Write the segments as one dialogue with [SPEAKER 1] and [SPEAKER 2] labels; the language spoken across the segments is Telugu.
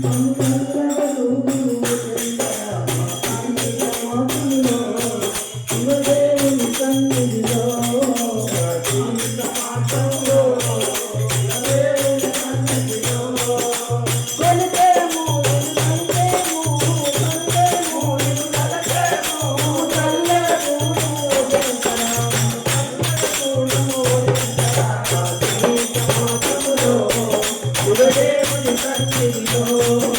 [SPEAKER 1] Good day. 三빨 을.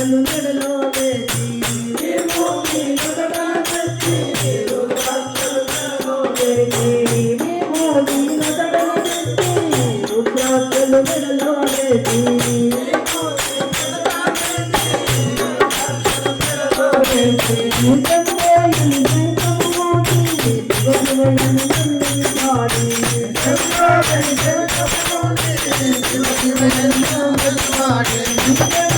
[SPEAKER 1] రాజులు మెడలో వేసి రుద్రాక్షలు మెడలో వేసి Thank you.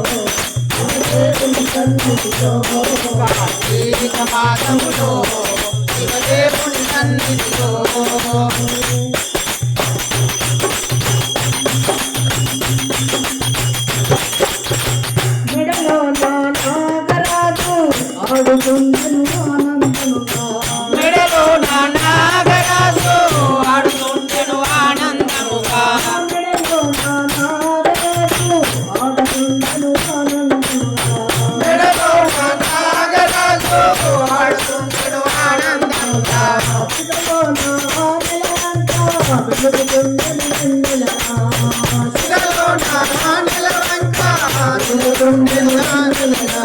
[SPEAKER 2] జీవిత మాసములో శివదేవుని
[SPEAKER 1] ఆడుతుంది. నిలవంక